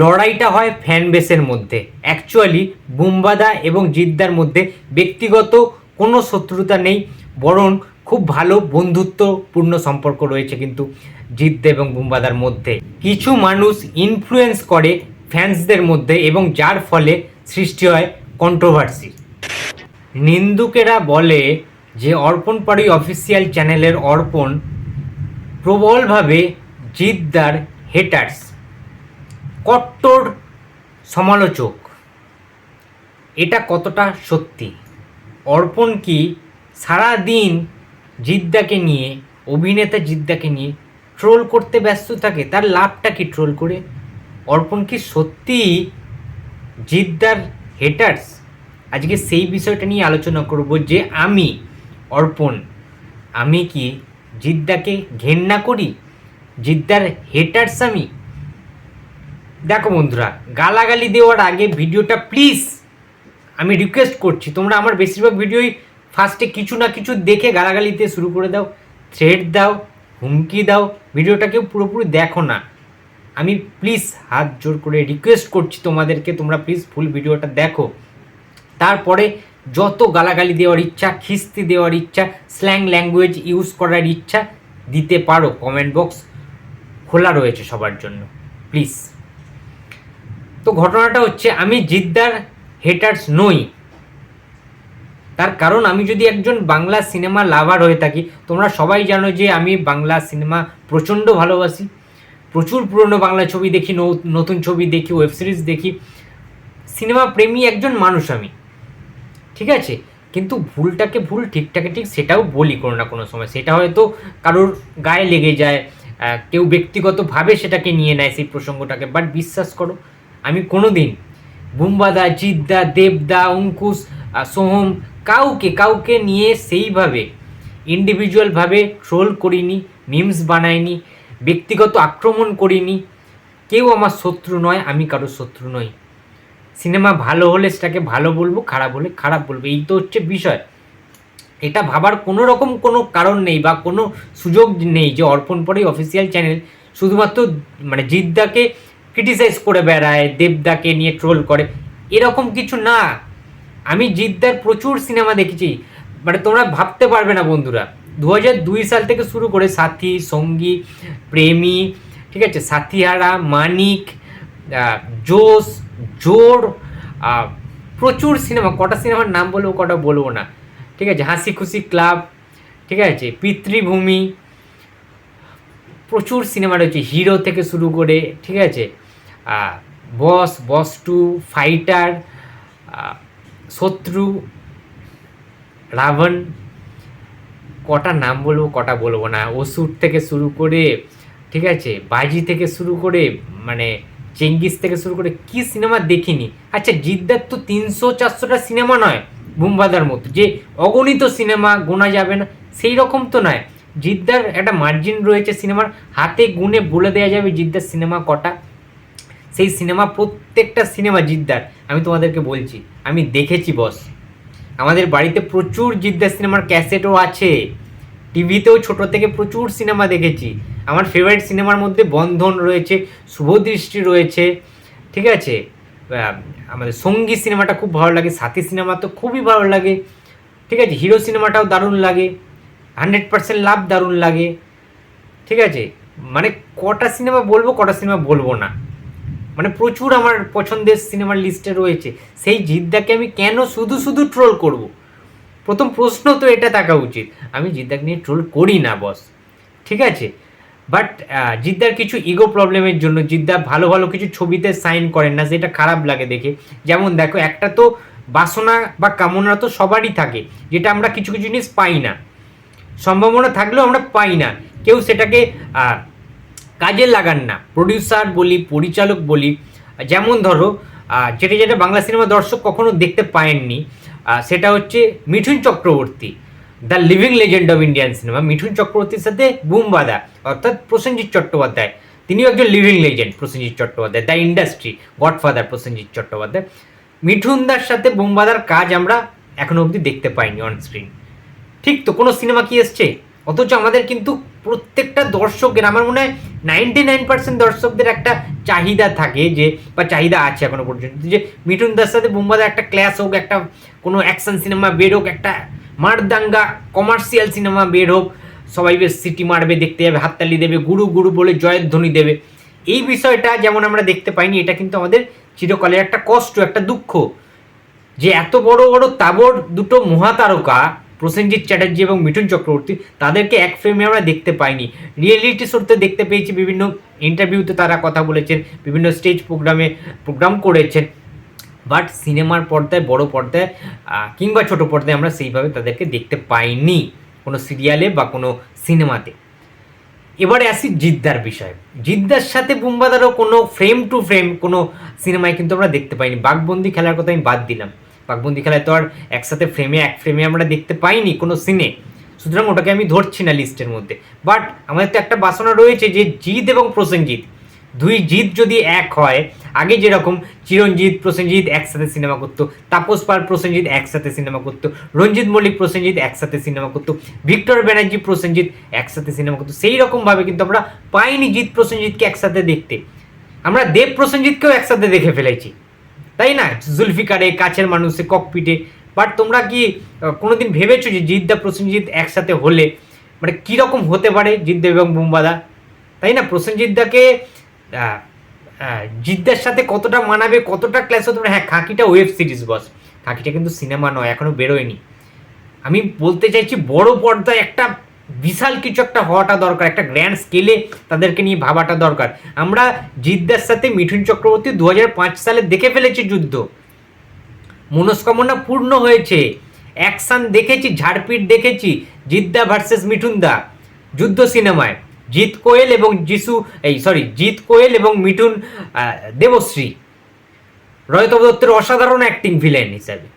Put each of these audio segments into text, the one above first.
লড়াইটা হয় ফ্যান বেসের মধ্যে। অ্যাকচুয়ালি বুম্বাদা এবং জিদ্দার মধ্যে ব্যক্তিগত কোনো শত্রুতা নেই, বরং খুব ভালো বন্ধুত্বপূর্ণ সম্পর্ক রয়েছে কিন্তু জিদ্দা এবং বুম্বাদার মধ্যে। কিছু মানুষ ইনফ্লুয়েন্স করে ফ্যান্সদের মধ্যে এবং যার ফলে সৃষ্টি হয় কন্ট্রোভার্সি নিন্দুকেরা বলে যে অর্পণ পাড়ি অফিসিয়াল চ্যানেলের অর্পণ প্রবলভাবে জিদ্দার হেটার্স কট্টর সমালোচক। এটা কতটা সত্যি? অর্পণ কি সারা দিন জিদ্দাকে নিয়ে, অভিনেতা জিদ্দাকে নিয়ে ট্রোল করতে ব্যস্ত থাকে? তার লাভটা কি ট্রোল করে? অর্পণ কি সত্যিই জিদ্দার হেটার্স আজকে সেই বিষয়টা নিয়ে আলোচনা করব যে আমি, অর্পণ, আমি কি জিদ্দাকে ঘেন্না করি? জিদ্দার হেটার্স আমি? দেখো বন্ধুরা, গালাগালি দেওয়ার আগে ভিডিওটা প্লিজ আমি রিকোয়েস্ট করছি, তোমরা আমার বেশিরভাগ ভিডিওই ফার্স্টে কিছু না কিছু দেখে গালাগালিতে শুরু করে দাও থ্রেড দাও, হুমকি দাও ভিডিওটা কেউ পুরোপুরি দেখো না। আমি প্লিজ হাত জোর করে রিকোয়েস্ট করছি তোমাদেরকে, তোমরা প্লিজ ফুল ভিডিওটা দেখো। তারপরে যত গালাগালি দেওয়ার ইচ্ছা, খিস্তি দেওয়ার ইচ্ছা স্ল্যাং ল্যাঙ্গুয়েজ ইউজ করার ইচ্ছা দিতে পারো কমেন্ট বক্স খোলা রয়েছে সবার জন্য প্লিজ তো ঘটনাটা হচ্ছে, আমি জিদ্দার হেটার্স নই। তার কারণ আমি যদি একজন বাংলা সিনেমা লাভার হয়ে থাকি, তোমরা সবাই জানো যে আমি বাংলা সিনেমা প্রচণ্ড ভালোবাসি। প্রচুর পুরনো বাংলা ছবি দেখি নতুন ছবি দেখি ওয়েব সিরিজ দেখি। সিনেমা প্রেমী একজন মানুষ আমি। ঠিক আছে? কিন্তু ভুলটাকে ভুল, ঠিকটাকে ঠিক সেটাও বলি কোনো না কোনো সময়। সেটা হয়তো কারোর গায়ে লেগে যায় কেউ ব্যক্তিগতভাবে সেটাকে নিয়ে নেয় সেই প্রসঙ্গটাকে বাট বিশ্বাস করো আমি কোনো দিন বুম্বাদা, জিদ্দা, দেবদা, অঙ্কুশ সোহম কাউকে কাউকে নিয়ে সেইভাবে ইন্ডিভিজুয়ালভাবে ট্রোল করিনি মিমস বানাইনি, ব্যক্তিগত আক্রমণ করিনি। কেউ আমার শত্রু নয়, আমি কারোর শত্রু নই। সিনেমা ভালো হলে সেটাকে ভালো বলব, খারাপ হলে খারাপ বলব, এই তো হচ্ছে বিষয়। এটা ভাবার কোনো রকম কোনো কারণ নেই বা কোনো সুযোগ নেই যে অর্পণ পরেই অফিসিয়াল চ্যানেল শুধুমাত্র মানে জিদ্দাকে ক্রিটিসাইজ করে বেড়ায়, দেবদাকে নিয়ে ট্রোল করে, এরকম কিছু না। আমি জিদ্দার প্রচুর সিনেমা দেখেছি। মানে তোমরা ভাবতে পারবে না বন্ধুরা। দু দুই সাল থেকে শুরু করে সাথী, সঙ্গী, প্রেমী, ঠিক আছে, সাথীহারা, মানিক জোস জোর প্রচুর সিনেমা কটা সিনেমার নাম বলব, কটা বলব না। ঠিক আছে, হাসি খুশি ক্লাব ঠিক আছে, পিতৃভূমি, প্রচুর সিনেমা রয়েছে। হিরো থেকে শুরু করে, ঠিক আছে বস বস টু ফাইটার শত্রু, রাবণ, কটা নাম বলব, কটা বলব না। ওষুধ থেকে শুরু করে, ঠিক আছে, বাজি থেকে শুরু করে মানে চেঙ্গিস থেকে শুরু করে কি সিনেমা দেখিনি। আচ্ছা জিদ্দার তো তিনশো চারশোটা সিনেমা নয়, বুম্বাদার মতো। যে অগণিত সিনেমা গোনা যাবে না, সেই রকম তো নয়। জিদ্দার একটা মার্জিন রয়েছে সিনেমার হাতে গুনে বলে দেওয়া যাবে জিদ্দার সিনেমা কটা। সেই সিনেমা, প্রত্যেকটা সিনেমা জিদ্দার, আমি তোমাদেরকে বলছি। আমি দেখেছি বস আমাদের বাড়িতে প্রচুর জিদ্দার সিনেমার ক্যাসেটও আছে। টিভিতেও ছোট থেকে প্রচুর সিনেমা দেখেছি। আমার ফেভারিট সিনেমার মধ্যে বন্ধন রয়েছে, শুভদৃষ্টি রয়েছে, ঠিক আছে? আমাদের সঙ্গী সিনেমাটা খুব ভালো লাগে, সাথী সিনেমা তো খুবই ভালো লাগে, ঠিক আছে? হিরো সিনেমাটাও দারুণ লাগে, হান্ড্রেড পার্সেন্ট লাভ দারুণ লাগে, ঠিক আছে? মানে কটা সিনেমা বলব, কটা সিনেমা বলব না। মানে প্রচুর আমার পছন্দের সিনেমার লিস্টে রয়েছে। সেই জিদ্দাকে আমি কেন শুধু শুধু ট্রোল করব। প্রথম প্রশ্ন তো এটা থাকা উচিত। আমি জিদ্দাকে নিয়ে ট্রোল করি না বস ঠিক আছে? বাট জিদ্দার কিছু ইগো প্রবলেমের জন্য, জিদ্দা ভালো ভালো কিছু ছবিতে সাইন করেন না যেটা খারাপ লাগে দেখে। যেমন দেখো, একটা তো বাসনা বা কামনা তো সবারই থাকে, যেটা আমরা কিছু কিছু জিনিস পাই না। সম্ভাবনা থাকলেও আমরা পাই না। কেউ সেটাকে কাজে লাগান না। প্রডিউসার বলি, পরিচালক বলি, যেমন ধরো যেটা যেটা বাংলা সিনেমা দর্শক কখনো দেখতে পায়েননি সেটা হচ্ছে Mithun Chakraborty, the living legend of Indian cinema. Mithun চক্রবর্তীর সাথে বুমবাদা, অর্থাৎ প্রসেনজিৎ চট্টোপাধ্যায়, তিনিও একজন living legend, Prosenjit Chattopadhyay, the industry, godfather Prosenjit Chattopadhyay. মিঠুনদার সাথে বুমবাদার কাজ আমরা এখনও অবধি দেখতে পাইনি অন স্ক্রিন ঠিক তো, কোনো সিনেমা কি এসছে? অথচ আমাদের কিন্তু প্রত্যেকটা দর্শকের, আমার মনে হয় নাইনটি নাইন পার্সেন্ট দর্শকদের একটা চাহিদা থাকে যে, বা চাহিদা আছে এখনও পর্যন্ত। যে মিঠুন দাস সাথে বুম্বাদা একটা ক্লাস হোক, একটা কোনো অ্যাকশন সিনেমা বের হোক, একটা মারদাঙ্গা কমার্শিয়াল সিনেমা বের হোক, সবাই বেশ সিটি মারবে, দেখতে যাবে, হাততালি দেবে, গুরু গুরু বলে জয়ের ধ্বনি দেবে। এই বিষয়টা যেমন আমরা দেখতে পাইনি, এটা কিন্তু আমাদের চিরকালের একটা কষ্ট, একটা দুঃখ। যে এত বড় বড় তাবর দুটো মহাতারকা প্রসেনজিৎ চ্যাটার্জি এবং মিঠুন চক্রবর্তী, তাদেরকে এক ফ্রেমে আমরা দেখতে পাইনি। রিয়েলিটি শোতে দেখতে পেয়েছি বিভিন্ন ইন্টারভিউতে তারা কথা বলেছেন, বিভিন্ন স্টেজ প্রোগ্রামে প্রোগ্রাম করেছেন। বাট সিনেমার পর্দায়, বড় পর্দায় কিংবা ছোট পর্দায় আমরা সেইভাবে তাদেরকে দেখতে পাইনি কোনো সিরিয়ালে বা কোনো সিনেমাতে এবারে আসি জিদ্দার বিষয়। জিদ্দার সাথে বুম্বাদারও কোনো ফ্রেম টু ফ্রেম কোনো সিনেমায় কিন্তু আমরা দেখতে পাইনি। বাঘবন্দি খেলার কথা আমি বাদ দিলাম। বাঘবন্দি খেলায় তো আর একসাথে ফ্রেমে এক ফ্রেমে আমরা দেখতে পাইনি কোনো সিনে সুতরাং ওটাকে আমি ধরছি না লিস্টের মধ্যে। বাট আমাদের তো একটা বাসনা রয়েছে যে জিৎ এবং প্রসেনজিৎ, দুই জিৎ যদি এক হয়, আগে যেরকম চিরঞ্জিত প্রসেনজিৎ একসাথে সিনেমা করতো, তাপস পাল, প্রসেনজিৎ একসাথে সিনেমা করতো, রঞ্জিত মল্লিক, প্রসেনজিৎ একসাথে সিনেমা করতো, ভিক্টর ব্যানার্জি, প্রসেনজিৎ একসাথে সিনেমা করতো। সেই রকমভাবে কিন্তু আমরা পাইনি জিৎ, প্রসেনজিৎকে একসাথে দেখতে। আমরা দেব প্রসেনজিৎকেও একসাথে দেখে ফেলেছি। তাই না? জুলফিকারে, কাছের মানুষে ককপিটে বাট তোমরা কি কোনোদিন ভেবেছো যে জিদ্দা প্রসেনজিৎ একসাথে হলে মানে কীরকম হতে পারে জিদ্দা এবং বুম্বাদা? তাই না? প্রসেনজিৎদাকে জিদ্দার সাথে কতটা মানাবে, কতটা ক্লাস হতে পারে হ্যাঁ খাঁকিটা ওয়েব সিরিজ বস খাঁকিটা কিন্তু সিনেমা নয় এখনও বেরোয়নি। আমি বলতে চাইছি, বড় পর্দায় একটা বিশাল কিছু একটা হওয়াটা দরকার, একটা গ্র্যান্ড স্কেলে তাদেরকে নিয়ে ভাবাটা দরকার। আমরা জিদ্দার সাথে মিঠুন চক্রবর্তী দু হাজার পাঁচ সালে দেখে ফেলেছি যুদ্ধ। মনস্কামনা পূর্ণ হয়েছে। অ্যাকশান দেখেছি, ঝাড়পিট দেখেছি, জিদ্দা ভার্সেস মিঠুনদা। যুদ্ধ সিনেমায় জিৎ কোয়েল এবং যিশু, এই সরি জিৎ কোয়েল এবং মিঠুন দেবশ্রী। রয়তব দত্তের অসাধারণ অ্যাক্টিং ভিলেন হিসাবে।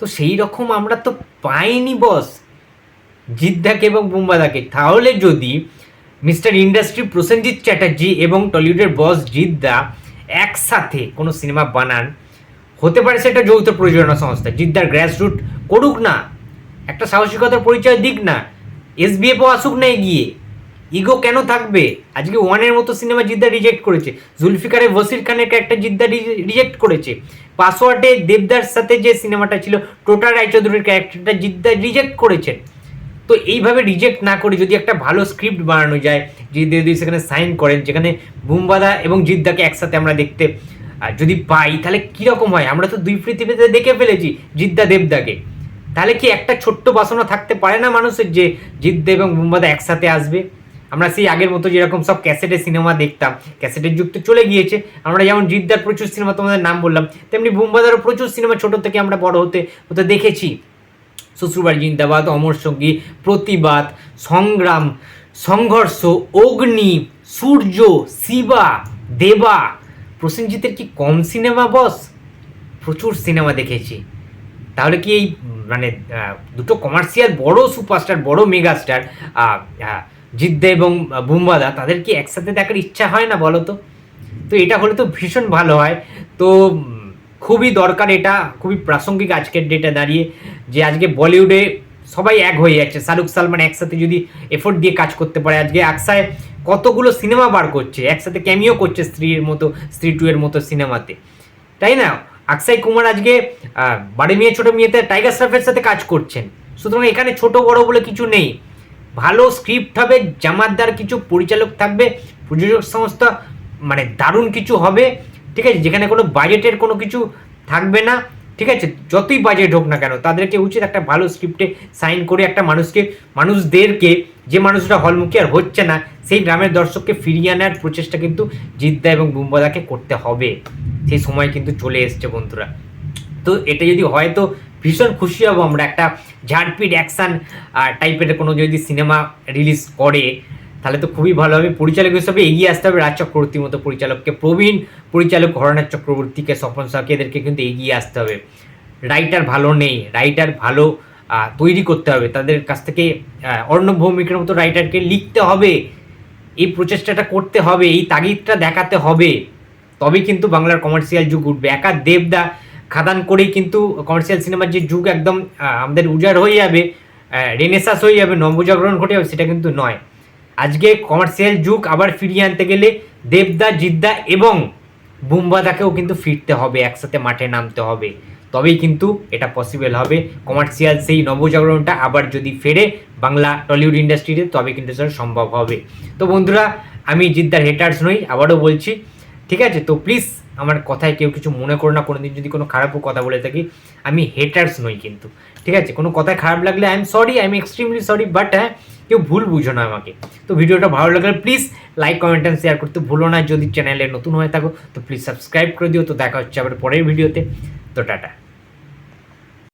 তো সেই রকম আমরা তো পাইনি বস জিদ্দাকে এবং বুম্বাদাকে তাহলে যদি মিস্টার ইন্ডাস্ট্রি প্রসেনজিৎ চ্যাটার্জি এবং টলিউডের বস জিদ্দা একসাথে কোনো সিনেমা বানান, হতে পারে সেটা যৌথ প্রযোজনা সংস্থা। জিদ্দার গ্রাসরুট করুক না, একটা সাহসিকতার পরিচয় দিক না এসবিএফও আসুক না এগিয়ে ইগো কেন থাকবে? আজকে ওয়ানের মতো সিনেমা জিদ্দা রিজেক্ট করেছে। জুলফিকারে ওসির খানের একটা জিদ্দা রিজেক্ট করেছে। পাসওয়ার্ডে দেবদার সাথে যে সিনেমাটা ছিল, টোটা রায়চৌধুরীর ক্যারেক্টারটা জিদ্দা রিজেক্ট করেছেন। তো এইভাবে রিজেক্ট না করে যদি একটা ভালো স্ক্রিপ্ট বানানো যায় যদি যদি সেখানে সাইন করেন, যেখানে বুম্বাদা এবং জিদ্দাকে একসাথে আমরা দেখতে যদি পাই, তাহলে কীরকম হয়? আমরা তো দুই পৃথিবীতে দেখে ফেলেছি জিদ্দা দেবদাকে। তাহলে কি একটা ছোট্ট বাসনা থাকতে পারে না মানুষের যে জিদ্দা এবং বুম্বাদা একসাথে আসবে? আমরা সেই আগের মতো যেরকম সব ক্যাসেটের সিনেমা দেখতাম, ক্যাসেটের যুগ তো চলে গিয়েছে, আমরা যেমন জিদ্দার প্রচুর সিনেমা তোমাদের নাম বললাম, তেমনি বুম্বাদারও প্রচুর সিনেমা ছোট থেকে আমরা বড় হতে হতে দেখেছি। শ্বশুরবাড়ি জিন্দাবাদ, অমর সঙ্গী, প্রতিবাদ, সংগ্রাম, সংঘর্ষ, অগ্নি, সূর্য, শিবা, দেবা। প্রসেনজিতের কি কম সিনেমা, বস? প্রচুর সিনেমা দেখেছি। তাহলে কি এই মানে দুটো কমার্শিয়াল বড় সুপারস্টার বড় মেগাস্টার জিদ্দা এবং বুম্বাদা, তাদের কি একসাথে দেখার ইচ্ছা হয় না বলো তো? তো এটা হলে তো ভীষণ ভালো হয়। তো খুবই দরকার এটা, খুবই প্রাসঙ্গিক আজকের ডেটে দাঁড়িয়ে, যে আজকে বলিউডে সবাই এক হয়ে যাচ্ছে। শাহরুখ সালমান একসাথে যদি এফোর্ট দিয়ে কাজ করতে পারে, আজকে আকসায় কতগুলো সিনেমা বার করছে, একসাথে ক্যামিও করছে স্ত্রীর মতো, স্ত্রী টু এর মতো সিনেমাতে তাই না? আকসাই কুমার আজকে বাড়ি মেয়ে ছোট মেয়েতে টাইগার শ্রফের সাথে কাজ করছেন। সুতরাং এখানে ছোট বড় বলে কিছু নেই। ভালো স্ক্রিপ্ট হবে জামাতদার কিছু পরিচালক থাকবে, প্রযোজক সংস্থা মানে দারুণ কিছু হবে। ঠিক আছে? যেখানে কোনো বাজেটের কোনো কিছু থাকবে না, ঠিক আছে? যতই বাজেট হোক না কেন, তাদেরকে উচিত একটা ভালো স্ক্রিপ্টে সাইন করে একটা মানুষকে, মানুষদেরকে, যে মানুষরা হলমুখী আর হচ্ছে না, সেই গ্রামের দর্শককে ফিরিয়ে আনার প্রচেষ্টা কিন্তু জিদ্দা এবং বুম্বাদাকে করতে হবে। সেই সময় কিন্তু চলে এসছে বন্ধুরা। তো এটা যদি হয় তো ভীষণ খুশি হব আমরা। একটা ঝাড়পিট অ্যাকশান টাইপের কোনো যদি সিনেমা রিলিজ করে তাহলে তো খুবই ভালো হবে। পরিচালক হিসেবে এগিয়ে আসতে হবে রাজ চক্রবর্তীর মতো পরিচালককে। প্রবীণ পরিচালক হরনাথ চক্রবর্তীকে, স্বপন সাহকে এদেরকে কিন্তু এগিয়ে আসতে হবে। রাইটার ভালো নেই, রাইটার ভালো তৈরি করতে হবে। তাদের কাছ থেকে অর্ণব ভৌমিকের মতো রাইটারকে লিখতে হবে। এই প্রচেষ্টাটা করতে হবে, এই তাগিদটা দেখাতে হবে। তবেই কিন্তু বাংলার কমার্শিয়াল যুগ উঠবে। একা দেবদা খাদান করেই কিন্তু কমার্শিয়াল সিনেমার যে যুগ একদম আমাদের উজাড় হয়ে যাবে রেনেসাস হয়ে যাবে, নবজাগরণ ঘটে যাবে, সেটা কিন্তু নয়। আজকে কমার্শিয়াল যুগ, আবার ফিরিয়ে আনতে গেলে দেবদা, জিদ্দা এবং বুম্বাদাকেও কিন্তু ফিরতে হবে, একসাথে মাঠে নামতে হবে। তবেই কিন্তু এটা পসিবল হবে। কমার্শিয়াল সেই নবজাগরণটা আবার যদি ফেরে বাংলা টলিউড ইন্ডাস্ট্রিতে তবে কিন্তু সেটা সম্ভব হবে। তো বন্ধুরা, আমি জিদ্দার হেটার্স নই, আবারও বলছি, ঠিক আছে? তো প্লিজ আমার কথায় কেউ কিছু মনে করো না, কোনোদিন যদি কোনো খারাপও কথা বলে থাকি, আমি হেটার্স নই কিন্তু, ঠিক আছে? কোনো কথায় খারাপ লাগলে I am sorry I am extremely sorry but হ্যাঁ কেউ ভুল বুঝো না আমাকে। তো ভিডিওটা ভালো লাগলে please like comment and share করতে ভুলো না। যদি চ্যানেলে নতুন হয়ে থাকো, তো প্লিজ সাবস্ক্রাইব করে দিও। তো দেখা হচ্ছে আবার পরের ভিডিওতে। তো টাটা।